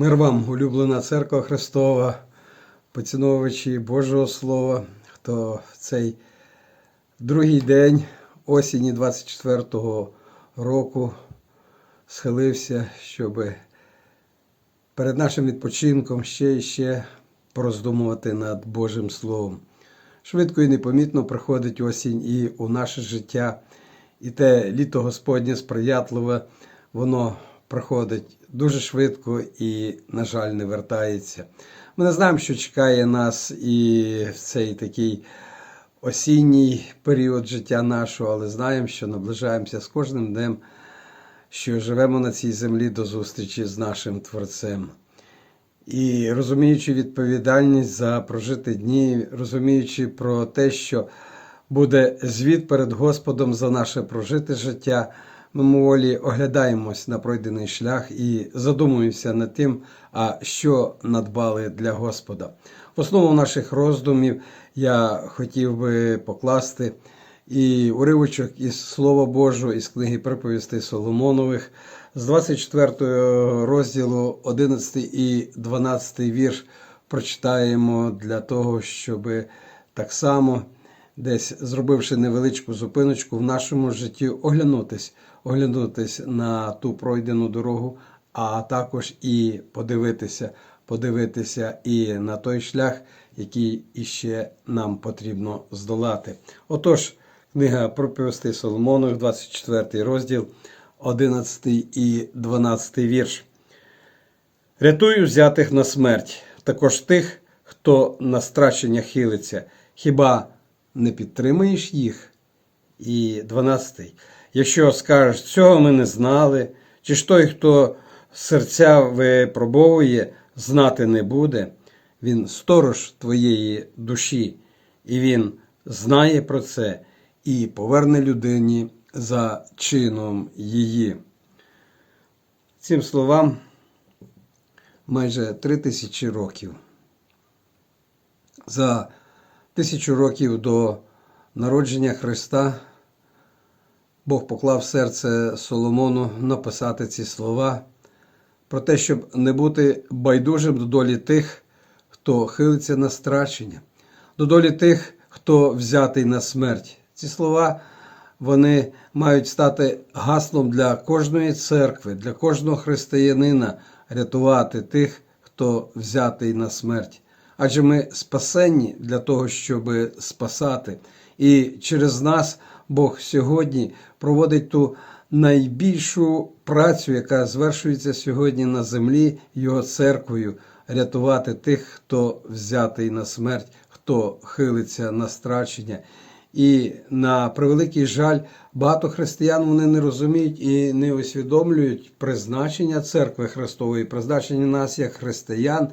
Мир вам, улюблена церква Христова, поціновувачі Божого Слова, хто в цей другий день осені 24-го року схилився, щоб перед нашим відпочинком ще і ще пороздумувати над Божим Словом. Швидко і непомітно приходить осінь і у наше життя, і те літо Господнє сприятливе, воно проходить дуже швидко і, на жаль, не вертається. Ми не знаємо, що чекає нас і в цей такий осінній період життя нашого, але знаємо, що наближаємося з кожним днем, що живемо на цій землі до зустрічі з нашим Творцем. І розуміючи відповідальність за прожити дні, розуміючи про те, що буде звіт перед Господом за наше прожите життя, ми моволі оглядаємось на пройдений шлях і задумуємося над тим, а що надбали для Господа. В основу наших роздумів я хотів би покласти і уривочок із Слова Божого, із книги приповістей Соломонових, з 24 розділу 11 і 12 вірш прочитаємо для того, щоб так само, десь зробивши невеличку зупиночку в нашому житті, оглянутись, оглянутись на ту пройдену дорогу, а також і подивитися, подивитися і на той шлях, який іще нам потрібно здолати. Отож, книга проповістей Соломонових, 24 розділ. 11 і 12 вірш. Рятую взятих на смерть, також тих, хто на страчення хилиться. Хіба не підтримуєш їх? І 12. Якщо скажеш, цього ми не знали, чи ж той, хто серця випробовує, знати не буде, він сторож твоєї душі, і він знає про це і поверне людині за чином її. Цим словам майже три тисячі років. За тисячу років до народження Христа Бог поклав серце Соломону написати ці слова про те, щоб не бути байдужим до долі тих, хто хилиться на страчення, до долі тих, хто взятий на смерть. Ці слова вони мають стати гаслом для кожної церкви, для кожного християнина рятувати тих, хто взятий на смерть. Адже ми спасенні для того, щоб спасати. І через нас Бог сьогодні проводить ту найбільшу працю, яка звершується сьогодні на землі Його церквою, рятувати тих, хто взятий на смерть, хто хилиться на страчення. І на превеликий жаль, багато християн вони не розуміють і не усвідомлюють призначення церкви Христової, призначення нас як християн.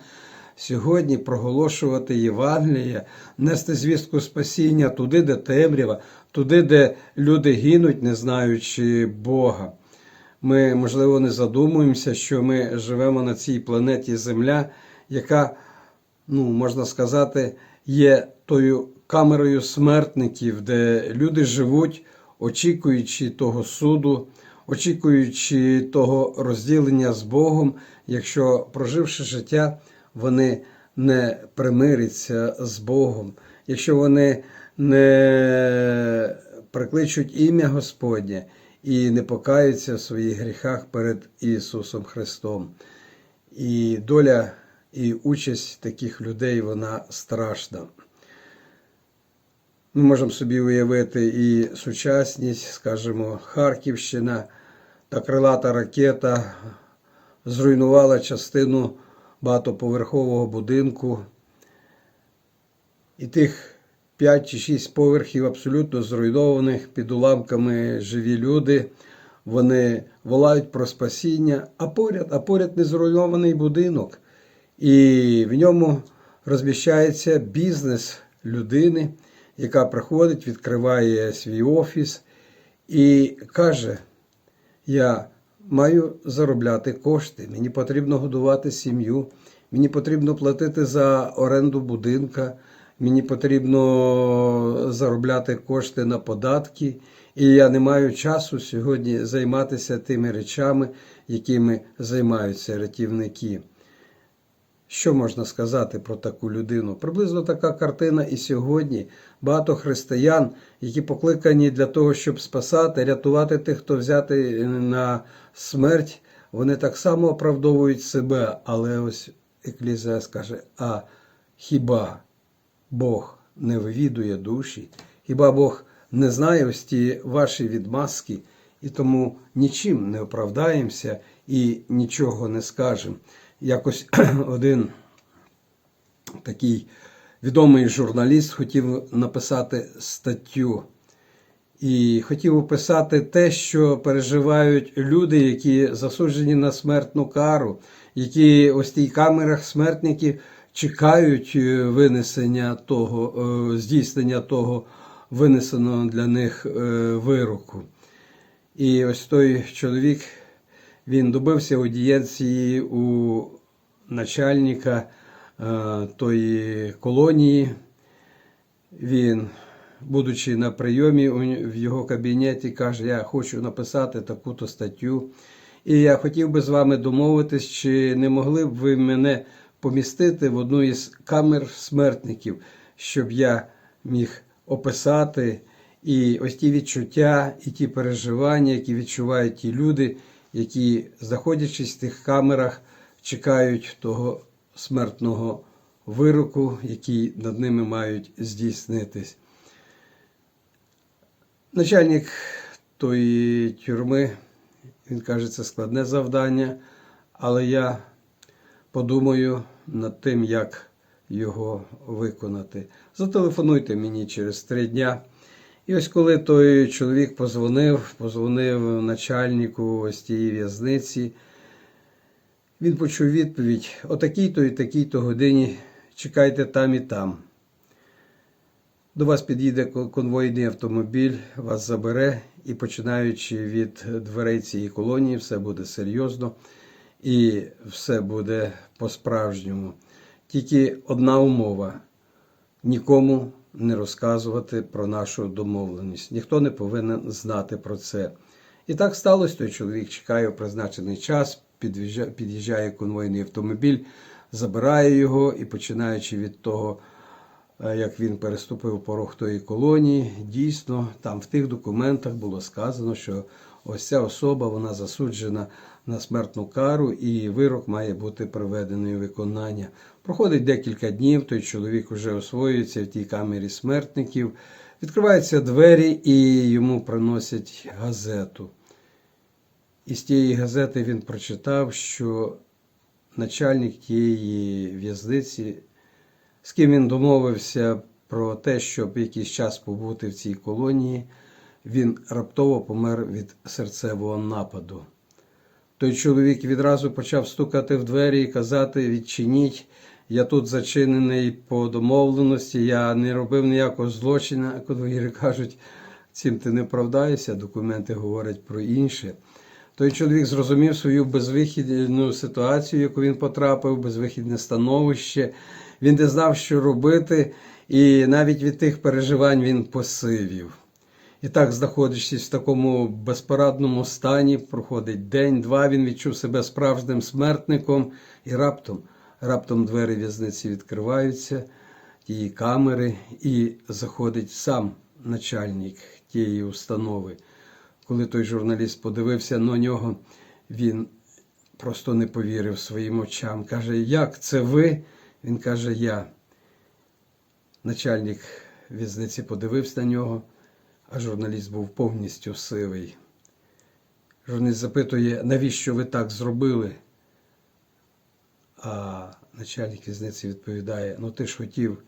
Сьогодні проголошувати Євангеліє, нести звістку спасіння туди, де темрява, туди, де люди гинуть, не знаючи Бога. Ми, можливо, не задумуємося, що ми живемо на цій планеті Земля, яка, ну, можна сказати, є тою камерою смертників, де люди живуть, очікуючи того суду, очікуючи того розділення з Богом, якщо проживши життя, вони не примиряться з Богом, якщо вони не прикличуть ім'я Господнє і не покаються в своїх гріхах перед Ісусом Христом. І доля і участь таких людей вона страшна. Ми можемо собі уявити і сучасність, скажімо, Харківщина та крилата ракета зруйнувала частину багатоповерхового будинку. І тих 5 чи 6 поверхів абсолютно зруйнованих під уламками живі люди. Вони волають про спасіння, а поряд, а поряд не зруйнований будинок. І в ньому розміщається бізнес людини яка приходить, відкриває свій офіс і каже: Я маю заробляти кошти, мені потрібно годувати сім'ю, мені потрібно платити за оренду будинка, мені потрібно заробляти кошти на податки. І я не маю часу сьогодні займатися тими речами, якими займаються рятівники. Що можна сказати про таку людину? Приблизно така картина і сьогодні. Багато християн, які покликані для того, щоб спасати, рятувати тих, хто взяти на смерть, вони так само оправдовують себе. Але ось Еклізіас скаже: а хіба Бог не вивідує душі? Хіба Бог не знає ось ті ваші відмазки, і тому нічим не оправдаємося і нічого не скажемо. Якось один такий відомий журналіст хотів написати статтю. І хотів описати те, що переживають люди, які засуджені на смертну кару, які ось тій камерах смертників чекають е, винесення того, е, здійснення того винесеного для них е, вироку. І ось той чоловік він добився аудієнції у начальника е, тої колонії. Він, будучи на прийомі в його кабінеті, каже: Я хочу написати таку-то статтю. І я хотів би з вами домовитись, чи не могли б ви мене помістити в одну із камер смертників, щоб я міг описати і ось ті відчуття, і ті переживання, які відчувають ті люди, які, знаходячись в тих камерах, чекають того смертного вироку, який над ними мають здійснитись. Начальник тої тюрми, він каже, це складне завдання, але я подумаю над тим, як його виконати. Зателефонуйте мені через три дня. І ось коли той чоловік позвонив, позвонив начальнику ось тієї в'язниці, він почув відповідь: о такій-то і такій-то годині чекайте там і там. До вас під'їде конвойний автомобіль, вас забере, і починаючи від дверей цієї колонії, все буде серйозно і все буде по-справжньому. Тільки одна умова: нікому не розказувати про нашу домовленість. Ніхто не повинен знати про це. І так сталося. Той чоловік чекає в призначений час, під'їжджа- під'їжджає конвойний автомобіль, забирає його і починаючи від того, як він переступив порог тої колонії, дійсно, там в тих документах було сказано, що ось ця особа вона засуджена на смертну кару, і вирок має бути приведений у виконання. Проходить декілька днів, той чоловік вже освоюється в тій камері смертників. Відкриваються двері і йому приносять газету. І з тієї газети він прочитав, що начальник тієї в'язниці, з ким він домовився про те, щоб якийсь час побути в цій колонії, він раптово помер від серцевого нападу. Той чоловік відразу почав стукати в двері і казати: відчиніть, я тут зачинений по домовленості, я не робив ніякого злочину. А Конвоїри кажуть, цим ти не правдаєшся, документи говорять про інше. Той чоловік зрозумів свою безвихідну ситуацію, в яку він потрапив, безвихідне становище. Він не знав, що робити, і навіть від тих переживань він посивів. І так, знаходячись в такому безпорадному стані, проходить день-два, він відчув себе справжнім смертником, і раптом, раптом двері в'язниці відкриваються, тієї камери, і заходить сам начальник тієї установи. Коли той журналіст подивився на нього, він просто не повірив своїм очам. Каже, як це ви? Він каже, я. Начальник в'язниці подивився на нього, а журналіст був повністю сивий. Журналіст запитує, навіщо ви так зробили? А начальник в'язниці відповідає: ну ти ж хотів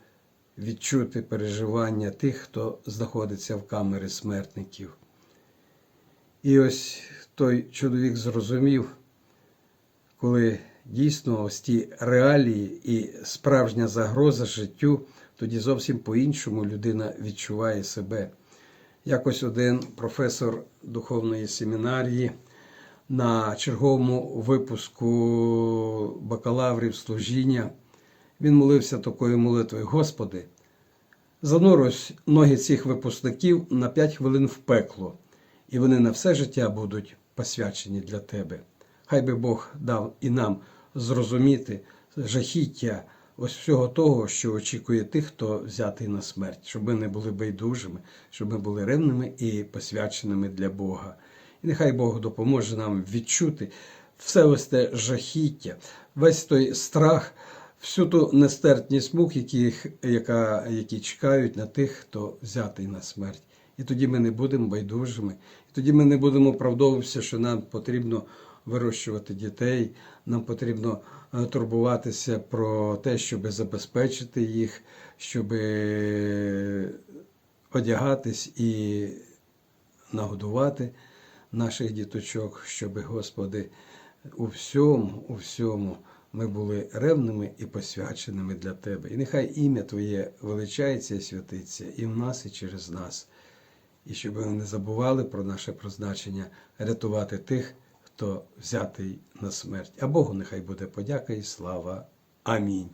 відчути переживання тих, хто знаходиться в камері смертників. І ось той чоловік зрозумів, коли дійсно ось ті реалії і справжня загроза життю, тоді зовсім по-іншому людина відчуває себе. Якось один професор духовної семінарії на черговому випуску бакалаврів служіння, він молився такою молитвою: Господи, занурусь ноги цих випускників на 5 хвилин в пекло, і вони на все життя будуть посвячені для Тебе. Хай би Бог дав і нам зрозуміти, жахіття ось всього того, що очікує тих, хто взятий на смерть, щоб ми не були байдужими, щоб ми були ревними і посвяченими для Бога. І нехай Бог допоможе нам відчути все ось те жахіття, весь той страх, всю ту нестерпність мук, яких, яка, які чекають на тих, хто взятий на смерть. І тоді ми не будемо байдужими, і тоді ми не будемо оправдовуватися, що нам потрібно вирощувати дітей, нам потрібно е, турбуватися про те, щоб забезпечити їх, щоб одягатись і нагодувати наших діточок, щоб, Господи, у всьому, у всьому ми були ревними і посвяченими для Тебе. І нехай ім'я Твоє величається і святиться і в нас, і через нас. І щоб ми не забували про наше призначення рятувати тих, хто взятий на смерть. А Богу нехай буде подяка і слава. Амінь.